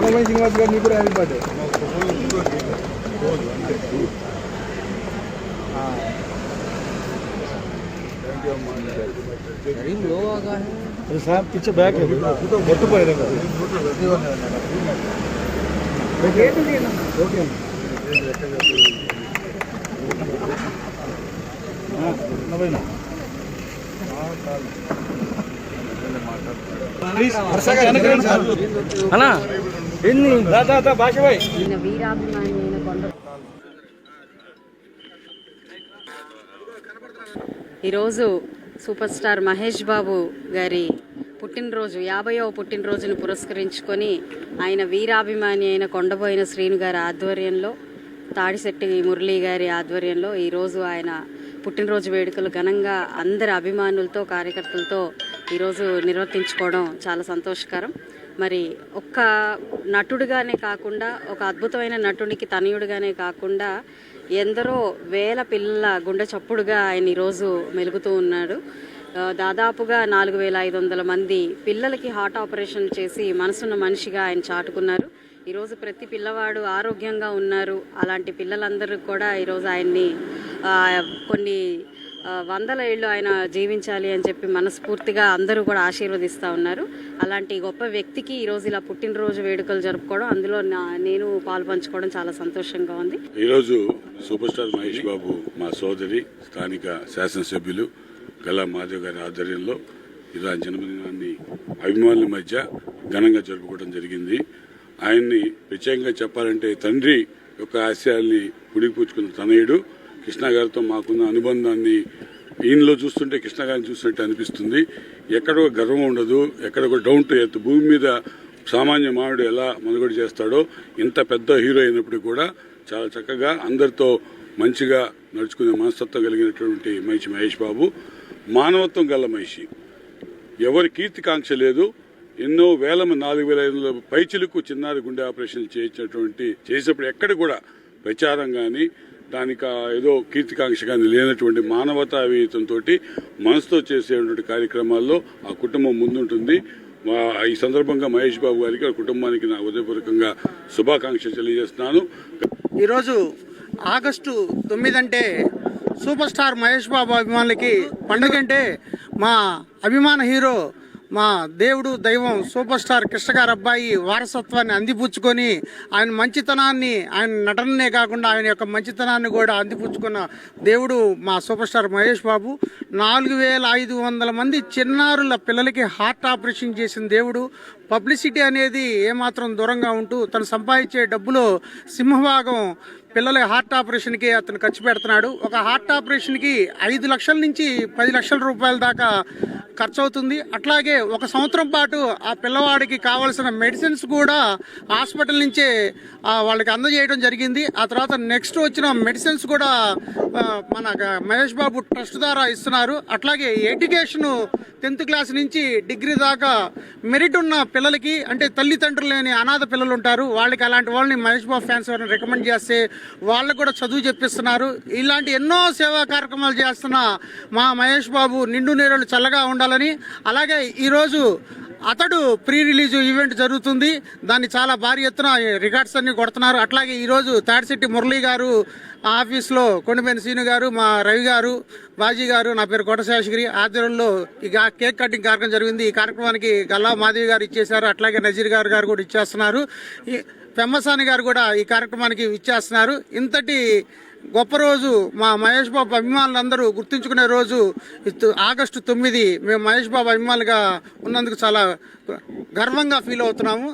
రంగమణి శ్రీనివాస్ గారు మీకు కూడా హ్యాపీ బర్త్డే अरे साहब पीछे बैक है మొత్తం పోయారు ఓకే ప్లీజ్ వరుసగా వెనక్కి రండి సార్ అన్నా. ఎన్ని? భాష ఈరోజు సూపర్ స్టార్ మహేష్ బాబు గారి పుట్టినరోజు యాభైవ పుట్టినరోజును పురస్కరించుకొని ఆయన వీరాభిమాని అయిన కొండబోయిన శ్రీను గారి ఆధ్వర్యంలో తాడిశెట్టి మురళీ గారి ఆధ్వర్యంలో ఈరోజు ఆయన పుట్టినరోజు వేడుకలు ఘనంగా అందరి అభిమానులతో కార్యకర్తలతో ఈరోజు నిర్వర్తించుకోవడం చాలా సంతోషకరం. మరి ఒక్క నటుడుగానే కాకుండా ఒక అద్భుతమైన నటునికి తనయుడుగానే కాకుండా ఎందరో వేల పిల్లల గుండె చప్పుడుగా ఆయన ఈరోజు మెలుగుతూ ఉన్నాడు. దాదాపుగా నాలుగు వేల ఐదు వందల మంది పిల్లలకి హార్ట్ ఆపరేషన్ చేసి మనసున్న మనిషిగా ఆయన చాటుకున్నారు. ఈరోజు ప్రతి పిల్లవాడు ఆరోగ్యంగా ఉన్నారు. అలాంటి పిల్లలందరూ కూడా ఈరోజు ఆయన్ని కొన్ని వందల ఏళ్ళు ఆయన జీవించాలి అని చెప్పి మనస్ఫూర్తిగా అందరూ కూడా ఆశీర్వదిస్తూ ఉన్నారు. అలాంటి గొప్ప వ్యక్తికి ఈరోజు ఇలా పుట్టినరోజు వేడుకలు జరుపుకోవడం అందులో నా నేను పాలు పంచుకోవడం చాలా సంతోషంగా ఉంది. ఈరోజు సూపర్ స్టార్ మహేష్ బాబు మా సోదరి స్థానిక శాసనసభ్యులు గల్లా మాధవ్ గారి ఆధ్వర్యంలో ఇలా జన్మదినాన్ని అభిమానుల మధ్య ఘనంగా జరుపుకోవడం జరిగింది. ఆయన్ని ప్రత్యేకంగా చెప్పాలంటే తండ్రి యొక్క ఆశయాల్ని పుడిపుచ్చుకున్న తనయుడు. కృష్ణ గారితో మాకున్న అనుబంధాన్ని ఈయనలో చూస్తుంటే కృష్ణ గారిని చూసినట్టు అనిపిస్తుంది. ఎక్కడో గర్వం ఉండదు ఎక్కడో డౌన్ టు ఎర్త్ భూమి మీద సామాన్య మానవుడు ఎలా మనుగడ చేస్తాడో ఇంత పెద్ద హీరో అయినప్పటికీ కూడా చాలా చక్కగా అందరితో మంచిగా నడుచుకునే మనస్తత్వం కలిగినటువంటి మనిషి మహేష్ బాబు. మానవత్వం గల మనిషి ఎవరి కీర్తికాంక్ష లేదు. ఎన్నో వేల మంది నాలుగు వేల ఐదు వందల పైచిలకు చిన్నారి గుండె ఆపరేషన్ చేయించినటువంటి చేసినప్పుడు ఎక్కడ కూడా ప్రచారం కానీ దానికి ఏదో కీర్తికాంక్ష కానీ లేనటువంటి మానవతావేతంతో మనసుతో చేసేటువంటి కార్యక్రమాల్లో ఆ కుటుంబం ముందుంటుంది. మా- ఈ సందర్భంగా మహేష్ బాబు గారికి ఆ కుటుంబానికి నా ఉదయపూర్వకంగా శుభాకాంక్షలు తెలియజేస్తున్నాను. ఈరోజు ఆగస్టు తొమ్మిది అంటే సూపర్ స్టార్ మహేష్ బాబు అభిమానులకి పండుగ అంటే మా అభిమాన హీరో మా దేవుడు దైవం సూపర్ స్టార్ కృష్ణ గారి అబ్బాయి వారసత్వాన్ని అందిపుచ్చుకొని ఆయన మంచితనాన్ని ఆయన నటననే కాకుండా ఆయన యొక్క మంచితనాన్ని కూడా అందిపుచ్చుకున్న దేవుడు మా సూపర్ స్టార్ మహేష్ బాబు. నాలుగు వేల ఐదు వందల మంది చిన్నారుల పిల్లలకి హార్ట్ ఆపరేషన్ చేసిన దేవుడు. పబ్లిసిటీ అనేది ఏమాత్రం దూరంగా ఉంటూ తను సంపాదించే డబ్బులో సింహభాగం పిల్లల హార్ట్ ఆపరేషన్కి అతను ఖర్చు పెడుతున్నాడు. ఒక హార్ట్ ఆపరేషన్కి ఐదు లక్షల నుంచి పది లక్షల రూపాయల దాకా ఖర్చు అవుతుంది అట్లాగే ఒక సంవత్సరం పాటు ఆ పిల్లవాడికి కావాల్సిన మెడిసిన్స్ కూడా హాస్పిటల్ నుంచే వాళ్ళకి అందజేయడం జరిగింది. ఆ తర్వాత నెక్స్ట్ వచ్చిన మెడిసిన్స్ కూడా మన మహేష్ బాబు ట్రస్ట్ ద్వారా ఇస్తున్నారు. అట్లాగే ఎడ్యుకేషన్ టెన్త్ క్లాస్ నుంచి డిగ్రీ దాకా మెరిట్ ఉన్న పిల్లలకి అంటే తల్లిదండ్రులు లేని అనాథ పిల్లలు ఉంటారు వాళ్ళకి అలాంటి వాళ్ళని మహేష్ బాబు ఫ్యాన్స్ ఎవరైనా రికమెండ్ చేస్తే వాళ్ళకు కూడా చదువు చెప్పిస్తున్నారు. ఇలాంటి ఎన్నో సేవా కార్యక్రమాలు చేస్తున్న మా మహేష్ బాబు నిండు నీరులు చల్లగా ఉండాలని అలాగే ఈరోజు అతడు ప్రీ రిలీజ్ ఈవెంట్ జరుగుతుంది. దాన్ని చాలా భారీ ఎత్తున రికార్డ్స్ అన్ని కొడుతున్నారు. అట్లాగే ఈరోజు తాడిశెట్టి మురళీ గారు ఆఫీస్లో కొండపేని సీను గారు మా రవి గారు బాజీ గారు నా పేరు కోటశేషగిరి ఆధ్వర్యంలో ఈ కేక్ కటింగ్ కార్యక్రమం జరిగింది. ఈ కార్యక్రమానికి గల్లా మాధవి గారు ఇచ్చేశారు. అట్లాగే నజీర్ గారు గారు కూడా ఇచ్చేస్తున్నారు. ఈ పెమ్మసాని గారు కూడా ఈ కార్యక్రమానికి ఇచ్చేస్తున్నారు. ఇంతటి గొప్ప రోజు మా మహేష్ బాబు అభిమానులందరూ గుర్తుంచుకునే రోజు ఆగస్టు తొమ్మిది మేము మహేష్ బాబు అభిమానులుగా ఉన్నందుకు చాలా గర్వంగా ఫీల్ అవుతున్నాము.